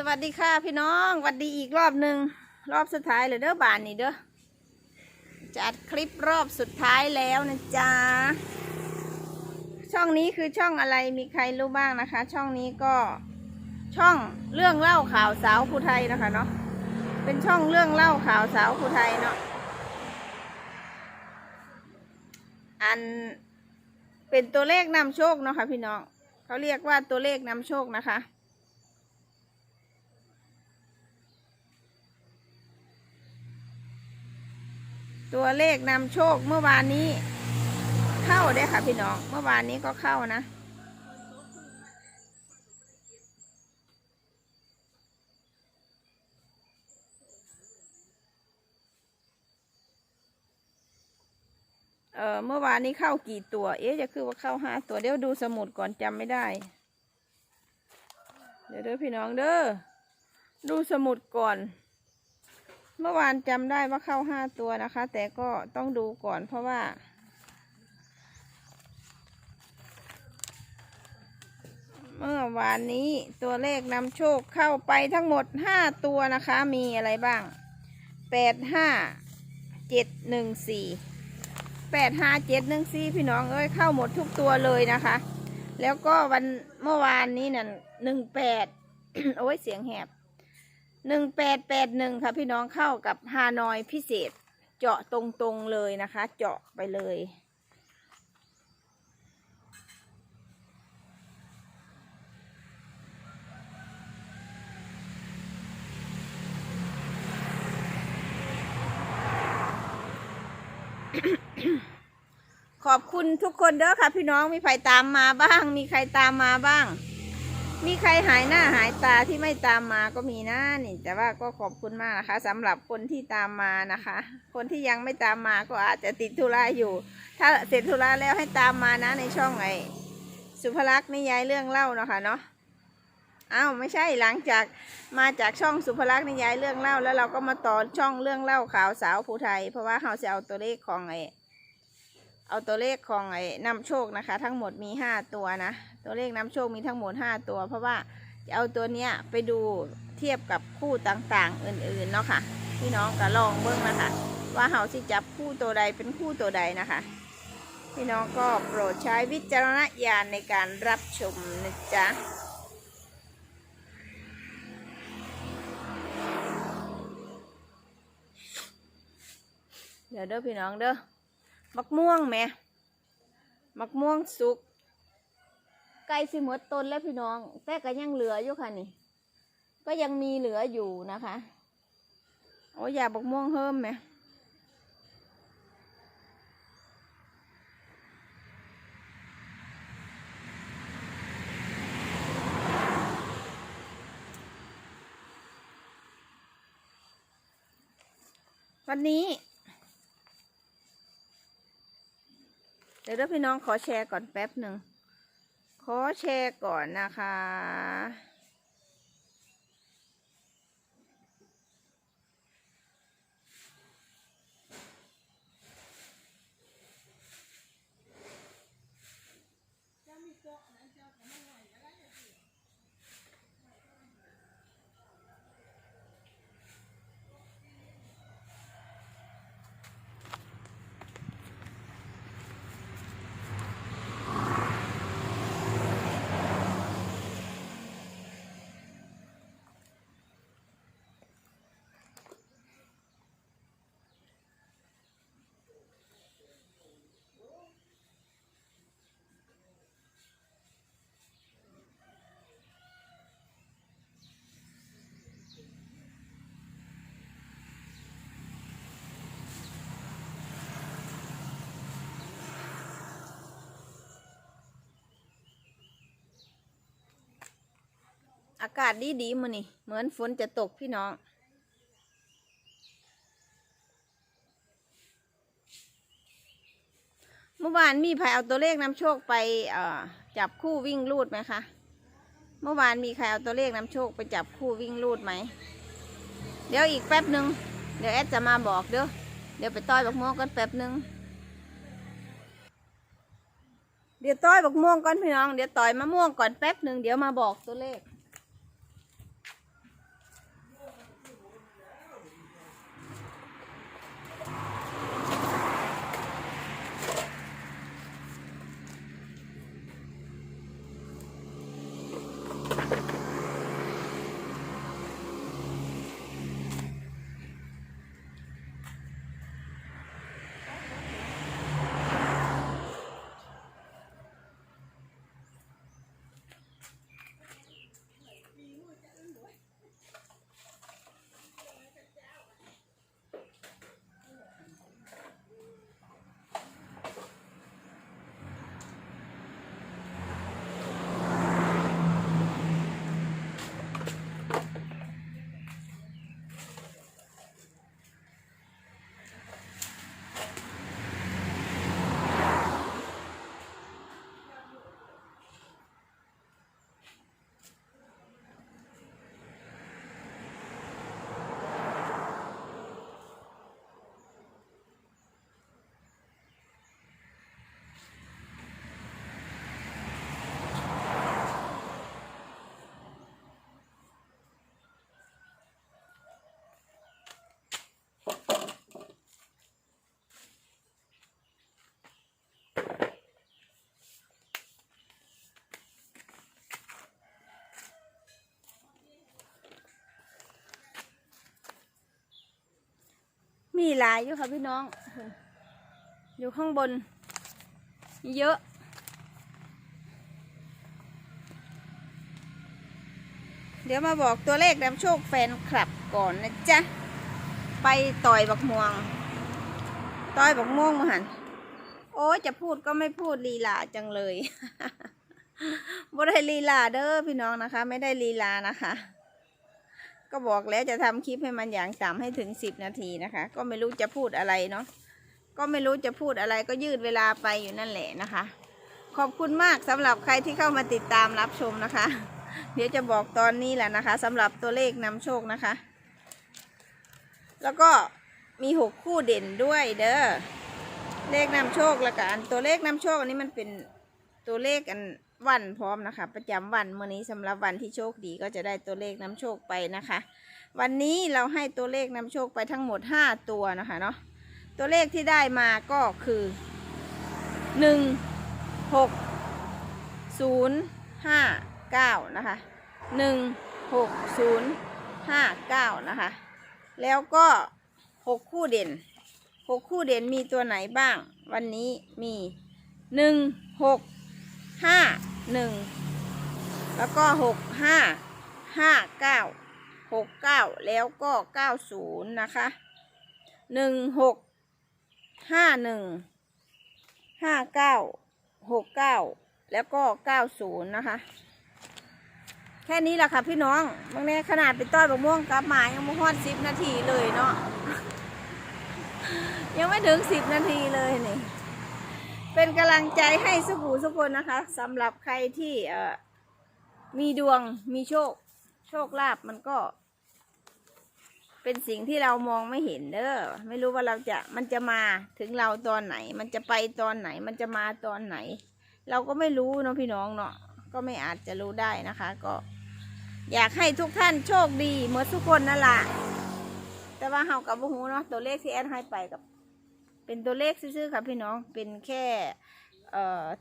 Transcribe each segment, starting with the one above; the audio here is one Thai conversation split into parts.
สวัสดีค่ะพี่น้องสวัสดีอีกรอบหนึ่งรอบสุดท้ายเลยเด้อบานนี่เด้อจัดคลิปรอบสุดท้ายแล้วนะจ๊ะช่องนี้คือช่องอะไรมีใครรู้บ้างนะคะ ช่องนี้ก็ช่องเรื่องเล่าข่าวสาวภูไทยนะคะเนาะเป็นช่องเรื่องเล่าข่าวสาวภูไทยเนาะอันเป็นตัวเลขนำโชคเนาะค่ะพี่น้องเขาเรียกว่าตัวเลขนำโชคนะคะ ตัวเลขนำโชคเมื่อวานนี้ เข้าได้ค่ะพี่น้อง เมื่อวานนี้ก็เข้านะ เออเมื่อวานนี้เข้ากี่ตัว เอ๊ะจะคือว่าเข้าห้าตัวเดี๋ยวดูสมุดก่อนจำไม่ได้ เดี๋ยวเด้อพี่น้องเด้อดูสมุดก่อน เมื่อวานจำได้ว่าเข้าห้าตัวนะคะ แต่ก็ต้องดูก่อนเพราะว่า เมื่อวานนี้ตัวเลขนำโชคเข้าไปทั้งหมดห้าตัวนะคะ มีอะไรบ้างแปดห้าเจ็ดหนึ่งสี่แปดห้าเจ็ดหนึ่งสี่พี่น้องเอ้ยเข้าหมดทุกตัวเลยนะคะ แล้วก็วันเมื่อวานนี้นั่นหนึ่งแปดโอ้ยเสียงแหบ หนึ่งแปดแปดหนึ่งค่ะพี่น้องเข้ากับฮานอยพิเศษ เจาะตรงๆเลยนะคะ เจาะไปเลย ขอบคุณทุกคนเด้อค่ะพี่น้องมีใครตามมาบ้าง มีใครตามมาบ้าง มีใครหายหน้าหายตาที่ไม่ตามมาก็มีนะนี่ แต่ว่าก็ขอบคุณมากนะคะสำหรับคนที่ตามมานะคะ คนที่ยังไม่ตามมาก็อาจจะติดธุระอยู่ ถ้าเสร็จธุระแล้วให้ตามมานะในช่องไอ้สุภลักษณ์นิยายเรื่องเล่าเนาะคะเนาะอ้าวไม่ใช่หลังจากมาจากช่องสุภลักษณ์นิยายเรื่องเล่า แล้วเราก็มาต่อช่องเรื่องเล่าข่าวสาวภูไทย เพราะว่าเขาจะเอาตัวเลขของไอ้ เอาตัวเลขของไอ้นำโชคนะคะ ทั้งหมดมีห้าตัวนะ ตัวเลขนำโชคมีทั้งหมด 5 ตัว เพราะว่าจะเอาตัวเนี้ยไปดูเทียบกับคู่ต่างๆ อื่นๆเนาะค่ะพี่น้องก็ลองเบิ้งนะคะว่าเขาสิจับคู่ตัวใดเป็นคู่ตัวใดนะคะ พี่น้องก็โปรดใช้วิจารณญาณในการรับชมนะจ๊ะเดี๋ยวเด้อพี่น้องเด้อ มักม่วงแหม่มักม่วงสุกใกล้สิหมดต้นแล้วพี่น้อง แต่ก็ยังเหลืออยู่ค่ะนี่ ก็ยังมีเหลืออยู่นะคะ โอ้ยอยาบอกม่วงเพิ่มไหมวันนี้ เดี๋ยวพี่น้องขอแชร์ก่อนแป๊บหนึ่ง ขอแชร์ก่อนนะคะ อากาศดีดีๆมือนี่เหมือนฝนจะตกพี่น้อง เมื่อวานมีใครเอาตัวเลขนำโชคไปจับคู่วิ่งลูดไหมคะ เมื่อวานมีใครเอาตัวเลขนำโชคไปจับคู่วิ่งลูดไหม เดี๋ยวอีกแป๊บหนึ่งเดี๋ยวแอดจะมาบอกเด้อ เดี๋ยวไปต้อยบักม่วงกันแป๊บหนึ่งเดี๋ยวต้อยบักม่วงก่อนพี่น้อง เดี๋ยวต่อยมะม่วงก่อนแป๊บหนึ่งเดี๋ยวมาบอกตัวเลข มีหลายอยู่ค่ะพี่น้อง อยู่ข้างบน เยอะ เดี๋ยวมาบอกตัวเลขนำโชคแฟนคลับก่อนนะจ๊ะ ไปต่อยบักม่วง ต่อยบักม่วงมาหัน โอ้จะพูดก็ไม่พูดลีลาจังเลยบ่ได้ลีลาเด้อพี่น้องนะคะ ไม่ได้ลีลานะคะ ก็บอกแล้วจะทำคลิปให้มันอย่างต่ำให้ถึงสิบนาทีนะคะ ก็ไม่รู้จะพูดอะไรเนาะก็ไม่รู้จะพูดอะไรก็ยืดเวลาไปอยู่นั่นแหละนะคะ ขอบคุณมากสำหรับใครที่เข้ามาติดตามรับชมนะคะ เดี๋ยวจะบอกตอนนี้แหละนะคะสำหรับตัวเลขนำโชคนะคะ แล้วก็มีหกคู่เด่นด้วยเด้อเลขนำโชคล้วกันตัวเลขนำโชคอันนี้มันเป็นตัวเลขอัน วันพร้อมนะคะ ประจำวันเมื่อนี้สำหรับวันที่โชคดีก็จะได้ตัวเลขนำโชคไปนะคะ วันนี้เราให้ตัวเลขนำโชคไปทั้งหมด 5 ตัวนะคะเนาะตัวเลขที่ได้มาก็คือ 1 6 0 5 9นะคะ1 6 0 5 9นะคะแล้วก็ 6 คู่เด่น 6 คู่เด่นมีตัวไหนบ้าง วันนี้มี 1 6 ห้าหนึ่งแล้วก็หกห้าห้าเก้าหกเก้าแล้วก็เก้าศูนย์นะคะหนึ่งหกห้าหนึ่งห้าเก้าหกเก้าแล้วก็เก้าศูนย์นะคะ แค่นี้แหละค่ะพี่น้องบางแน่ขนาดเป็นต้อยบะม่วงกับหมายังไม่ฮอดสิบนาทีเลยเนาะยังไม่ถึงสิบนาทีเลยนี่ เป็นกำลังใจให้สุขูสุกคนนะคะสำหรับใครที่เอมีดวงมีโชค โชคลาภมันก็ เป็นสิ่งที่เรามองไม่เห็นเด้อไม่รู้ว่าเราจะมันจะมาถึงเราตอนไหน มันจะไปตอนไหน มันจะมาตอนไหน เราก็ไม่รู้เนาะพี่น้องเนาะก็ไม่อาจจะรู้ได้นะคะ ก็ อยากให้ทุกท่านโชคดีเหมือนทุกคนนั่นแหละแต่ว่าเฮากับบุหูเนาะตัวเลขที่แอดให้ไปกับ เป็นตัวเลขซื่อๆค่ะพี่น้องเป็นแค่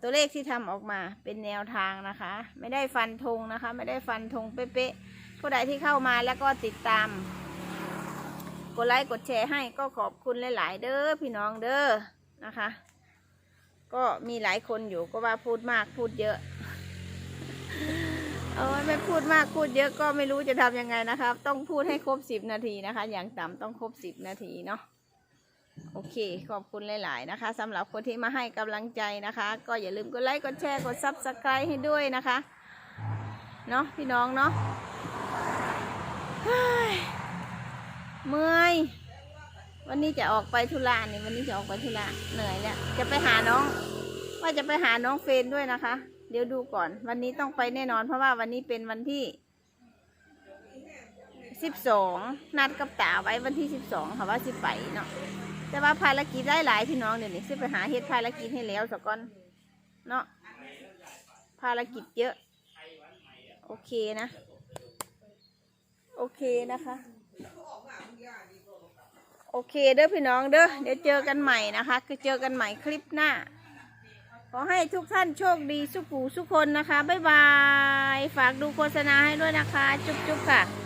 ตัวเลขที่ทำออกมาเป็นแนวทางนะคะ ไม่ได้ฟันธงนะคะ ไม่ได้ฟันธงเป๊ะๆผู้ใดที่เข้ามาแล้วก็ติดตาม กดไลค์กดแชร์ให้ก็ขอบคุณหลาย ๆ เด้อพี่น้องเด้อนะคะ ก็มีหลายคนอยู่ก็ว่าพูดมากพูดเยอะเออไม่พูดมากพูดเยอะก็ไม่รู้จะทำยังไงนะครับ ต้องพูดให้ครบสิบนาทีนะคะ อย่างต่ำต้องครบสิบนาทีเนาะ โอเค ขอบคุณหลาย ๆ นะคะสำหรับคนที่มาให้กำลังใจนะคะ ก็อย่าลืมกดไลค์กดแชร์กดซับสไครต์ให้ด้วยนะคะเนาะพี่น้องเนาะเมื่อยวันนี้จะออกไปธุระนี่วันนี้จะออกไปธุระเหนื่อยแล้วจะไปหาน้อง ว่าจะไปหาน้องเฟนด้วยนะคะ เดี๋ยวดูก่อน วันนี้ต้องไปแน่นอน เพราะว่าวันนี้เป็นวันที่สิบสองนัดกับตาไว้วันที่สิบสองค่ะว่าสิไปเนาะ แต่ว่าภารกิจได้หลายพี่น้องเดี๋ยวนี้สิไปหาเฮ็ดภารกิจให้แล้วสก่อนเนาะภารกิจเยอะ โอเคนะ โอเคนะคะ โอเคเด้อพี่น้องเด้อเดี๋ยวเจอกันใหม่นะคะ คือเจอกันใหม่คลิปหน้า ขอให้ทุกท่านโชคดีสุขูสุขคนนะคะ บ๊ายบาย ฝากดูโฆษณาให้ด้วยนะคะ จุ๊บๆค่ะ